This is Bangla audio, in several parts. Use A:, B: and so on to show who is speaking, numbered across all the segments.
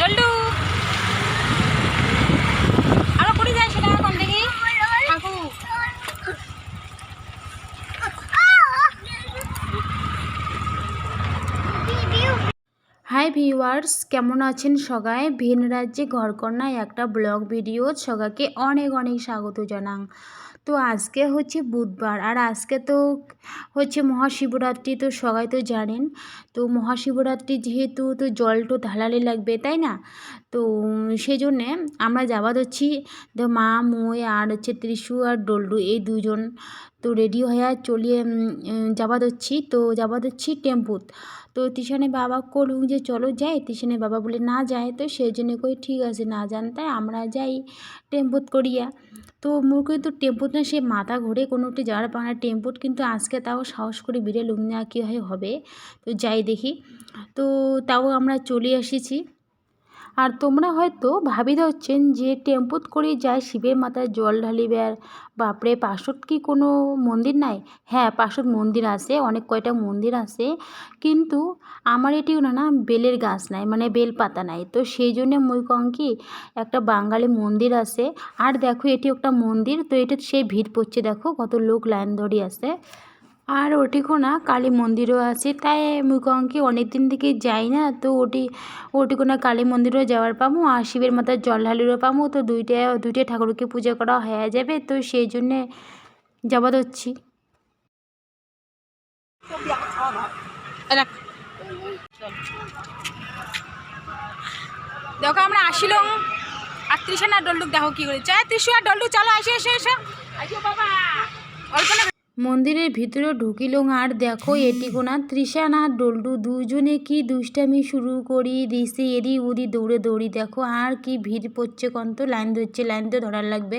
A: জল্ডু আরও কুড়ি হাই ভিউয়ার্স কেমন আছেন সবাই? ভিন রাজ্যে ঘরকন্যায় একটা ব্লগ ভিডিও সবাইকে অনেক অনেক স্বাগত জানাং। তো আজকে হচ্ছে বুধবার আর আজকে তো হচ্ছে মহাশিবরাত্রি তো সবাই তো জানেন। তো মহাশিবরাত্রি যেহেতু তো জল তো ঢালালে লাগবে, তাই না? তো সেই জন্যে আমরা যাবা হচ্ছি মা, মই আর হচ্ছে ত্রিশু আর ডল্ডু এই দুজন তো রেডি হয়ে চলিয়ে যাবা হচ্ছি তো যাবা হচ্ছি টেম্পুত। তো তিশানে বাবা করুক যে চলো যাই তিশানে বাবা বলে না যায়। তো সেই জন্য কই ঠিক আছে, না যান তাই আমরা যাই টেম্পুত করিয়া। তো মোর কিন্তু টেম্পুত না, সে মাথা ঘুরে কোনো একটি যাওয়ার পায় না। টেম্পুত কিন্তু আজকে তাও সাহস করে লুম না, কী হয় হবে। তো যাই দেখি। তো তাও আমরা চলে এসেছি। আর তোমরা হয়তো ভাবি হচ্ছেন যে টেম্পুত করে যায় শিবের মাথায় জল ঢালিবার বাপরে পাশত কি কোনো মন্দির নাই? হ্যাঁ পাশত মন্দির আছে, অনেক কয়টা মন্দির আছে, কিন্তু আমার এটি না না, বেলের গাছ নাই মানে বেল পাতা নাই। তো সেই জন্যে মই কম কি, একটা বাঙালি মন্দির আছে, আর দেখো এটি একটা মন্দির, তো এটা সেই ভিড় পড়ছে দেখো কত লোক লাইন ধরে আছে আর ওটিকো না কালী মন্দিরও আছে। তাই মুই কম কি অনেক দিন থেকে যাই না তো ওটি ওটিকো না কালী মন্দিরও যাওয়ার পামু আর শিবের মাথায় জল ঢালিরও পামু তো দুইটা দুইটা ঠাকুরকে পূজা করা হয়ে যাবে তো সেই জন্যে যাবা হচ্ছি। দেখো আমরা আসিলাম আর তৃষা না ডল্লুক দেখো কি করে। চায় তৃষু আর ডল্লু চলো এসে এসে এসে আসো বাবা। অল্প না মন্দিরের ভিতরে ঢুকিল আর দেখো এটি কোনা তৃষা না ডল্ডু, দুজনে কি দুষ্টামি শুরু করি দিছি এরি উদি দৌড়ে দৌড়ি, দেখো আর কি ভিড় পড়ছে, কন্ত লাইন ধরছে, লাইন তো ধরার লাগবে।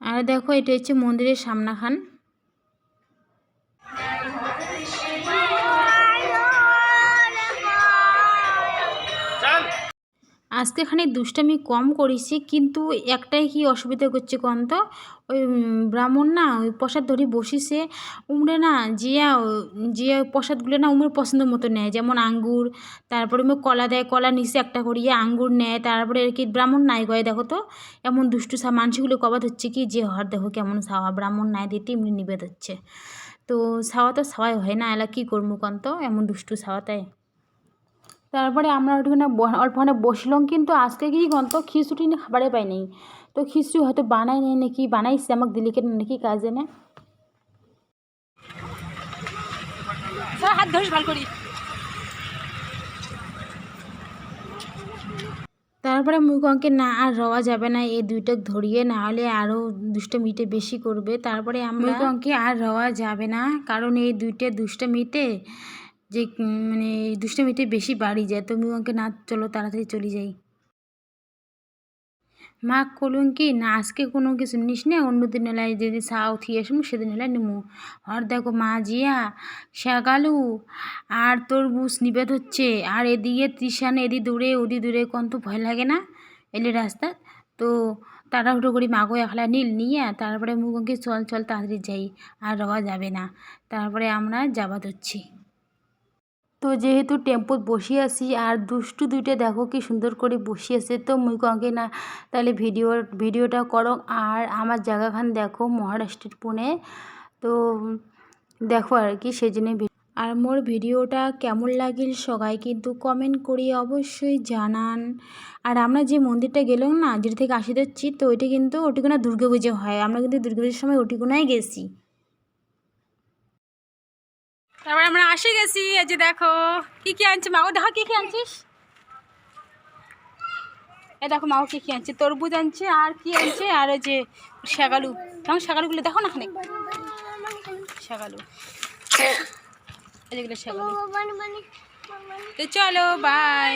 A: আর দেখো এটা হচ্ছে মন্দিরের সামনাখান। আজকে খানিক দুষ্টামি কম করেছি কিন্তু একটাই কি অসুবিধা করছে কম তো ওই ব্রাহ্মণ না ওই প্রসাদ ধরে বসিছে উমরে না জিয়া যে প্রসাদগুলো না উমরে পছন্দ মতো নেয়, যেমন আঙ্গুর, তারপরে উমর কলা দেয়, কলা নিচে একটা করিয়ে আঙ্গুর নেয়, তারপরে আর কি ব্রাহ্মণ নাই গয় দেখো তো, এমন দুষ্টু সা মানুষগুলো কবাদ হচ্ছে কি যে, হর দেখো কেমন সাওয়া, ব্রাহ্মণ নাই দিতে এমনি নিবেদ হচ্ছে। তো সাওয়া তো সাওয়াই হয় না, এলা কী করব কন্ত, এমন দুষ্টু সাওয়া তাই? তারপরে আমরা ওখানে ওখানে বসলাম কিন্তু আজকে কি গন্ত খিচুড়ি না খাবারে পাই নাই। তো খিচুড়ি হয়তো বানাই নেই নাকি বানাইছে আমাকে দিলি কেন নাকি কাজে না হাত ধরিস ভালো করি। তারপরে মুখকে না আর রওয়া যাবে না এই দুইটা ধরিয়ে না হলে আরও দুষ্টমিতে বেশি করবে। তারপরে আমরা মুখকে আর রওয়া যাবে না কারণ এই দুইটা দুষ্টমিতে যে মানে দুষ্টমিতে বেশি বাড়ি যায়, তো মুখকে না, চলো তাড়াতাড়ি চলে যাই। মা কলুন কি, না, আজকে কোনো কিছু নিস না, অন্য দিন এলাই যদি সাউ থিয়ে আসব, সেদিন এলাই নিমু আর দেখো মা জিয়া শাগালু আর তোর বুস নিবেদ হচ্ছে, আর এদিকে তৃষান এদি দূরে ওদি দূরে কোন তো ভয় লাগে না, এলে রাস্তা তো তাড়াহুড়ো করি মাগো একলা নীল নিয়ে, তারপরে মুখকে চল চল, তাড়াতাড়ি যাই, আর রওয়া যাবে না। তারপরে আমরা যাবা ধরছি তো যেহেতু টেম্পোত বসি আছি আর দুষ্টু দুইটা দেখো কি সুন্দর করে বসি আছে, তো মুই কঙ্কে না, তাহলে ভিডিও, ভিডিওটা করো। আর আমার জায়গাখান দেখো মহারাষ্ট্রের পুনে, তো দেখো আর কি সেই জন্য আর মোর ভিডিওটা কেমন লাগিল সবাই কিন্তু কমেন্ট করি অবশ্যই জানান। আর আমরা যে মন্দিরটা গেলাম না, যেটা থেকে আসি তো ওইটা কিন্তু ওটিকোনা দুর্গা পুজো হয়। আমরা কিন্তু দুর্গা পুজোর সময় ওটিকোনায় গেছি।
B: তারপর আমরা আসে গেছি এই যে দেখো কি কি আনছি মাও দেখো কি কি আনছিস? এই দেখো মাও কি কি আনছে? তরবুজ আনছে আর কি আনছে? আর ওই যে শাগালু তখন শাগালুগুলো দেখো না খানিক? শাগালু এই যেগুলো শাগালু তো চলো বাই